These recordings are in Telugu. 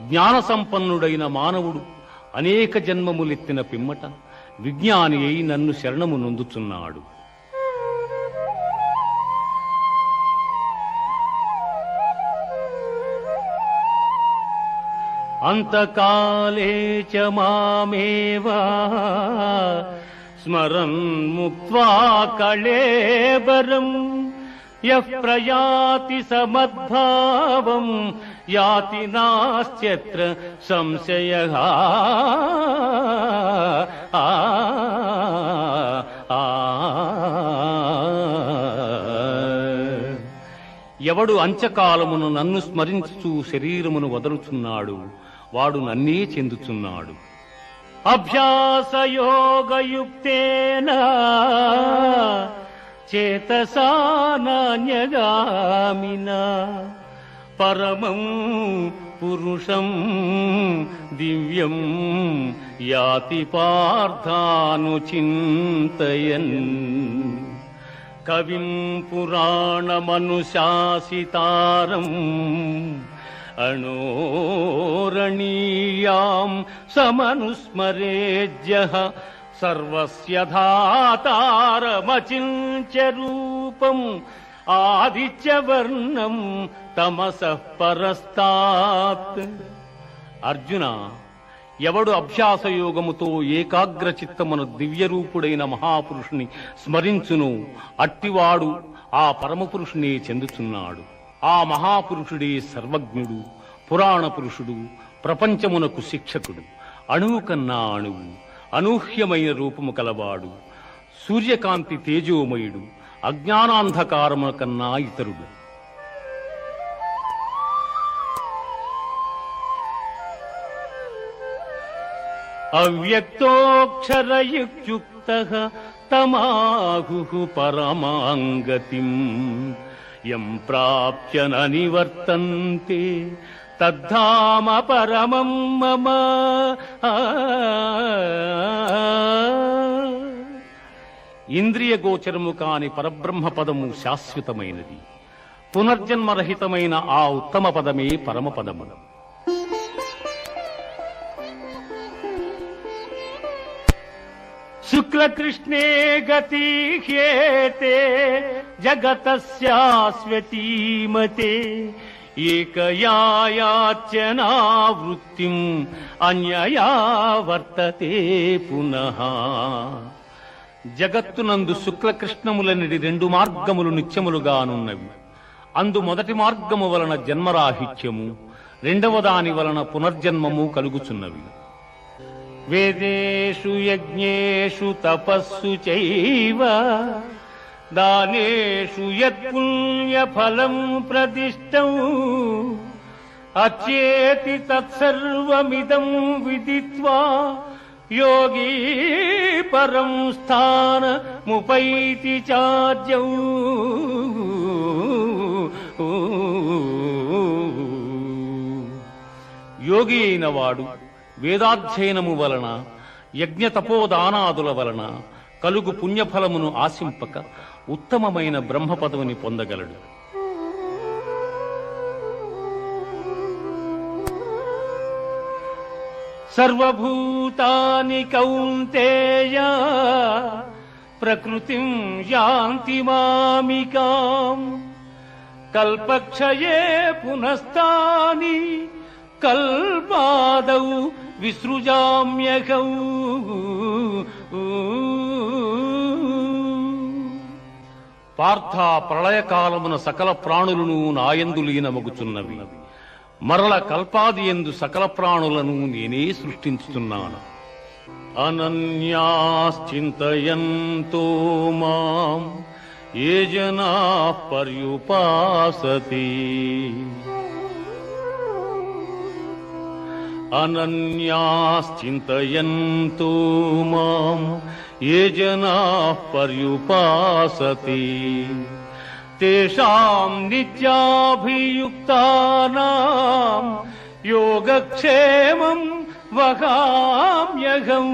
జ్ఞాన సంపన్నుడైన మానవుడు అనేక జన్మములెత్తిన పిమ్మట విజ్ఞాని అయి నన్ను శరణము నొందుచున్నాడు. అంతకాలే చ మామేవా స్మరన్ ముక్త్వా కళేబరం యః ప్రయాతి సమద్భావం యాతి నాస్త్యత్ర సంశయ ఎవడు అంచకాలమును నన్ను స్మరించుచు శరీరమును వదలుచున్నాడు వాడు నన్నే చెందుచున్నాడు. అభ్యాసయోగయుక్తేన చేతసా परमं पुरुषं दिव्यं याति पार्थानुचिन्तयन्। कविं पुराणमनुशासितारम् अणोरणीयाम् समनुस्मरेज्यः सर्वस्य धातारमचिञ्च रूपम् ఆదిత్యవర్ణం తమస పరస్తాత్. అర్జున ఎవడు అభ్యాసయోగముతో ఏకాగ్ర చిత్తమును దివ్యరూపుడైన మహాపురుషుని స్మరించును అట్టివాడు ఆ పరమపురుషునే చెందుచున్నాడు. ఆ మహాపురుషుడే సర్వజ్ఞుడు పురాణ పురుషుడు ప్రపంచమునకు శిక్షకుడు అణువు కన్నా అణువు అనూహ్యమైన రూపము కలవాడు సూర్యకాంతి తేజోమయుడు అజ్ఞానాంధకారము కన్నా ఇతరుడు అవ్యక్తోక్షరయుక్త తమాహు పరమాంగతిం యం ప్రాప్య నివర్తంతే తద్ధామ పరమం మమ ఆ. ఇంద్రియ గోచరము కాని పరబ్రహ్మ పదము శాశ్వతమైనది. పునర్జన్మరహితమైన ఆ ఉత్తమ పదమే పరమ పదము శుక్లకృష్ణే గతి హ్యేతే జగతస్యాస్వతీమతే ఏకయాయాచనావృత్తిం అన్యయా వర్తతే పునః. జగత్తునందు శుక్లకృష్ణములనిటి రెండు మార్గములు నిత్యములుగానున్నవి. అందు మొదటి మార్గము వలన జన్మరాహిత్యము రెండవ దాని వలన పునర్జన్మము కలుగుచున్నవి. వేదేషు యజ్ఞేషు తపస్సు చైవ దానేషు యత్పుణ్యఫలం ప్రదిష్టం అచేతి తత్సర్వమిదం విదిత్వా యోగీ పరం స్థానముపైతి చార్జౌ యోగి అయిన వాడు వేదాధ్యయనము వలన యజ్ఞ తపోదానాదుల వలన కలుగు పుణ్యఫలమును ఆశింపక ఉత్తమమైన బ్రహ్మపదవిని పొందగలడు సర్వభూతాని కౌంతేయ ప్రకృతిం యాంతి మామికాం కల్పక్షయే పునస్తాని కల్పాదౌ విసృజామ్యకౌ. పార్థ ప్రళయకాలమున సకల ప్రాణులను నాయందులీనమగుచున్నవి మరల కల్పాది ఎందు సకల ప్రాణులను నేనే సృష్టించుతున్నాను. అనన్యాశ్చింతయంతో మాం ఏ జనా పర్యుపాసతి. అనన్యాశ్చింతయంతో మాం ఏ జనా పర్యుపాసతి. తేషాం యోగక్షేమం వహామ్యగం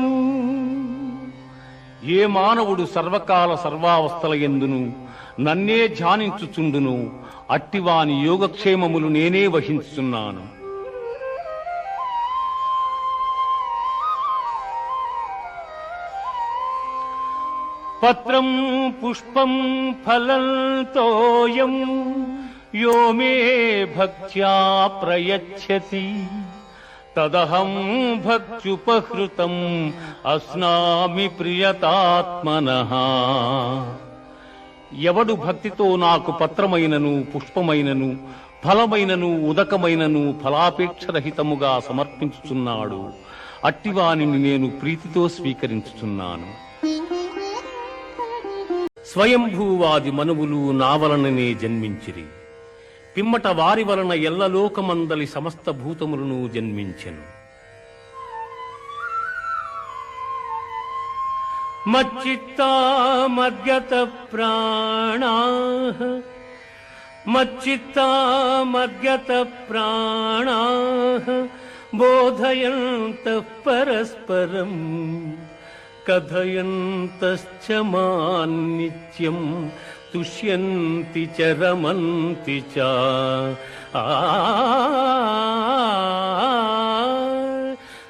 ఏ మానవుడు సర్వకాల సర్వావస్థల ఎందును? నన్నే ధ్యానించుచుండును. అట్టివాని యోగక్షేమములు నేనే వహించుతున్నాను పత్రం పుష్పం ఫలంతోయం యో మే భక్త్యా ప్రయచ్చతి. తదహం భక్తుపహృతం అస్నామి ప్రియతాత్మనః. ఎవడు భక్తితో నాకు పత్రమైనను పుష్పమైనను ఫలమైనను ఉదకమైనను ఫలాపేక్షరహితముగా సమర్పించుచున్నాడు అట్టివానిని నేను ప్రీతితో స్వీకరించుచున్నాను. స్వయంభూవాది మనువులు నావలననే జన్మించిరి. పిమ్మట వారి వలన ఎల్లలోకమందలి సమస్త భూతములను జన్మించెను. మచ్చిత్తా మద్గత ప్రాణా మచ్చిత్తా మద్గత ప్రాణా బోధయంత పరస్పరం. కథయంతశ్చ మాన్నిత్యం తుష్యంతి చ రమంతి చ. ఆ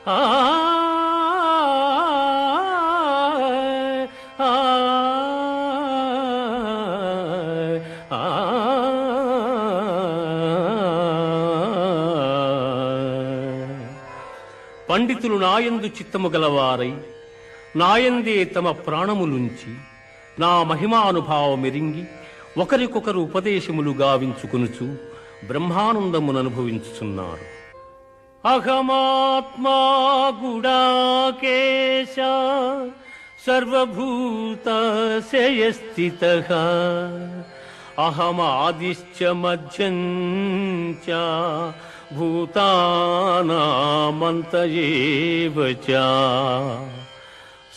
ఆ పండితులు నాయందు చిత్తము గలవారై నాయందే తమ ప్రాణములుంచి నా మహిమానుభావమెరింగి ఒకరికొకరు ఉపదేశములు గావించుకొనుచు బ్రహ్మానందముననుభవించుచున్నారు. అహమాత్మా గుడాకేశ సర్వభూతశయస్థిత అహమాదిశ్చ మధ్యం చ భూతానామంత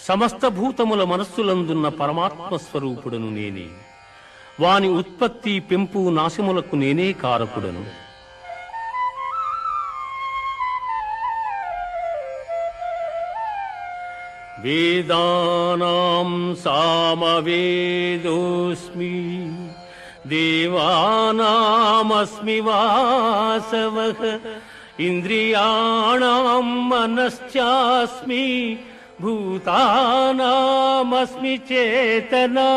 సమస్త భూతముల మనస్సులందున్న పరమాత్మ స్వరూపుడను నేనే. వాని ఉత్పత్తి పెంపు నాశములకు నేనే కారకుడను. వేదానాం సామవేదోస్మి దేవానామస్మి వాసవ ఇంద్రియాణం మనశ్చాస్మి భూతానామస్మి చేతనా.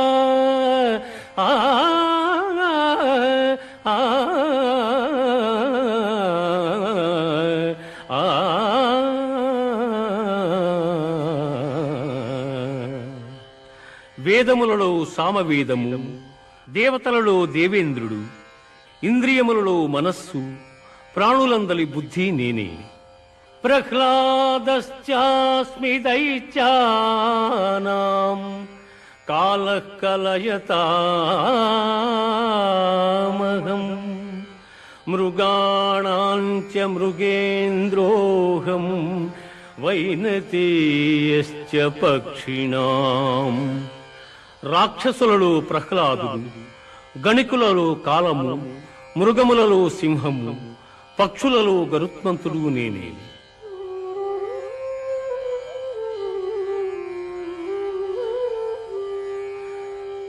ఆ ఆ వేదములలో సామవేదము దేవతలలో దేవేంద్రుడు ఇంద్రియములలో మనస్సు ప్రాణులందలి బుద్ధి నేనే. ప్రహ్లాదశ్చాస్మి దైత్యానాం కాల కలయతామహం మృగాణాంచ మృగేంద్రోహం వైనతేయశ్చ పక్షిణాం రాక్షసులలో ప్రహ్లాదుడు గణికులలో కాలము మృగములలో సింహము పక్షులలో గరుత్మంతుడు నేనే.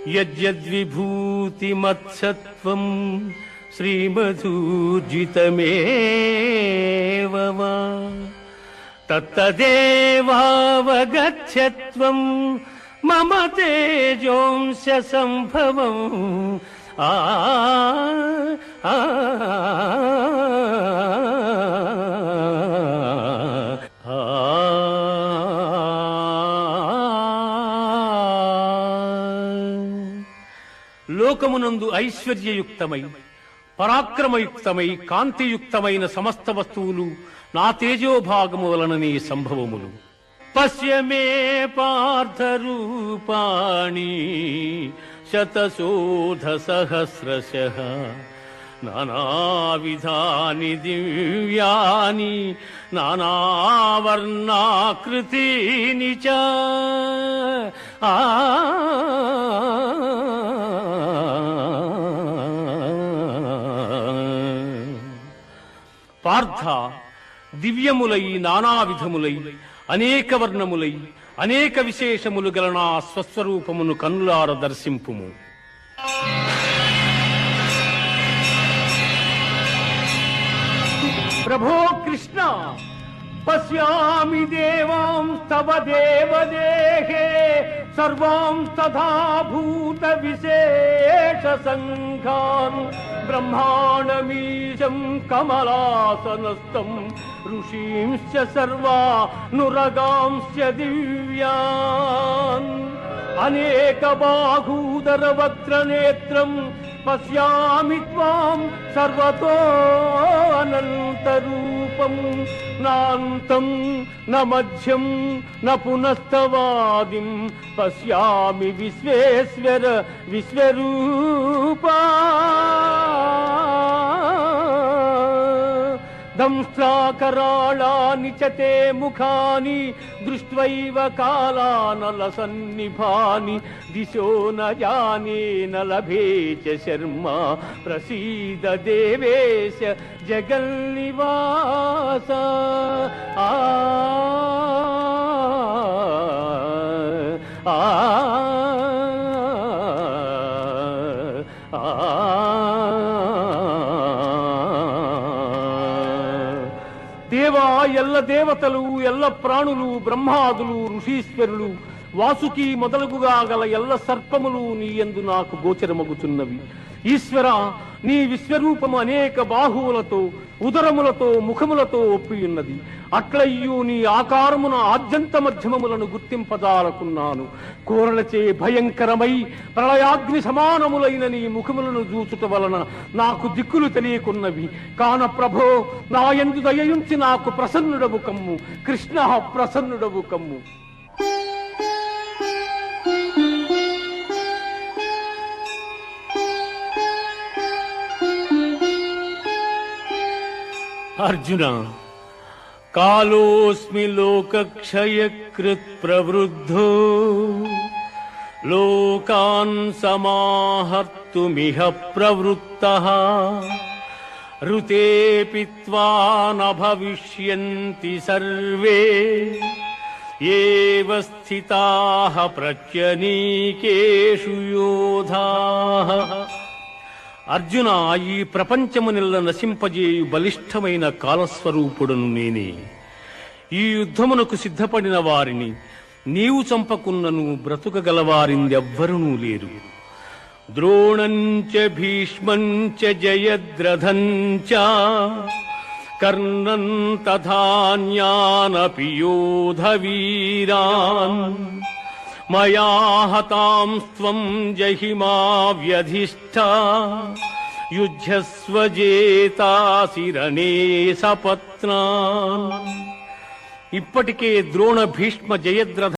यद्यद्विभूतिमत्सत्त्वम् श्रीमधूर्जितमेव वा। तत्तदेवावगच्छत्वम् मम तेजोंस्य सम्भवम् आ, आ, आ, आ। లోకమునందు ఐశ్వర్యయుక్తమై పరాక్రమయుక్తమై కాంతియుక్తమైన సమస్త వస్తువులు నా తేజోభాగము వలననే సంభవములు. పశ్యమే పార్థరూపాణి పార్థ రూపాణి శతశోధ సహస్రశ నానావిధాని దివ్యాని నానావర్ణాకృతీని చ ఆ పార్థ దివ్యములై నానావిధములై అనేక వర్ణములై అనేక విశేషములు గల నా స్వస్వరూపమును కన్నులార దర్శింపుము ప్రభో కృష్ణ पश्यामि देवांस्तव देवदेहे सर्वांस्तथा भूतविशेषसङ्घान् ब्रह्माणमीशम् कमलासनस्तम् ऋषींश्च सर्वा नुरगांश्च दिव्यान्। अनेकबाहूदरवक्त्रनेत्रम् पश्यामि त्वाम् सर्वतो अनन्तरु దివ్యాన్ రూపం నాంతం న మధ్యం న పునస్తవాదిం పశ్యామి విశ్వేశ్వర విశ్వరూపా. దంష్ట్రాకరాళాని చతే ముఖాని దృష్ట్వైవ కాలానల సన్నిభాని దిశో న జానే న చ శర్మ ప్రసీద దేవేశ జగన్నివాస ఆ ఆ ఎల్ల దేవతలు ఎల్ల ప్రాణులు బ్రహ్మాదులు ఋషీశ్వరులు వాసుకి మొదలగుగా గల ఎల్ల సర్పములు నీ యందు నాకు గోచరమగుచున్నవి. ఈశ్వర నీ విశ్వరూపము అనేక బాహువులతో ఉదరములతో ముఖములతో ఒప్పియున్నది అట్లయ్యు నీ ఆకారమున ఆద్యంత మధ్యమములను గుర్తింపజాలకున్నాను. కోరలచే భయంకరమై ప్రళయాగ్ని సమానములైన నీ ముఖములను చూచుట వలన నాకు దిక్కులు తెలియకున్నవి. కాన ప్రభో నా ఎందు దయయుంచి నాకు ప్రసన్నుడవు కమ్ము. కృష్ణ ప్రసన్నుడవు కమ్ము. अर्जुन कालोऽस्मि लोकक्षयकृत्प्रवृद्धो लोकान् समाहर्तुमिह प्रवृत्तः ऋतेऽपित्वा न भविष्यन्ति सर्वे एव स्थिताः प्रत्यनीकेषु योधाः అర్జున ఈ ప్రపంచమునిల్ల నశింపజేయు బలిష్టమైన కాలస్వరూపుడను నేనే. ఈ యుద్ధమునకు సిద్ధపడిన వారిని నీవు చంపకున్నను బ్రతుకగలవారిందెవ్వరునూ లేరు. ద్రోణంచ భీష్మంచ జయద్రథంచ కర్ణం తథాన్యానపి యోధవీరాన్ మయా హతాంస్త్వం జహిమా వ్యధిష్ఠ యుద్ధస్వజేతాసిరణే సపత్నా. ఇప్పటికే ద్రోణ భీష్మ జయద్రథ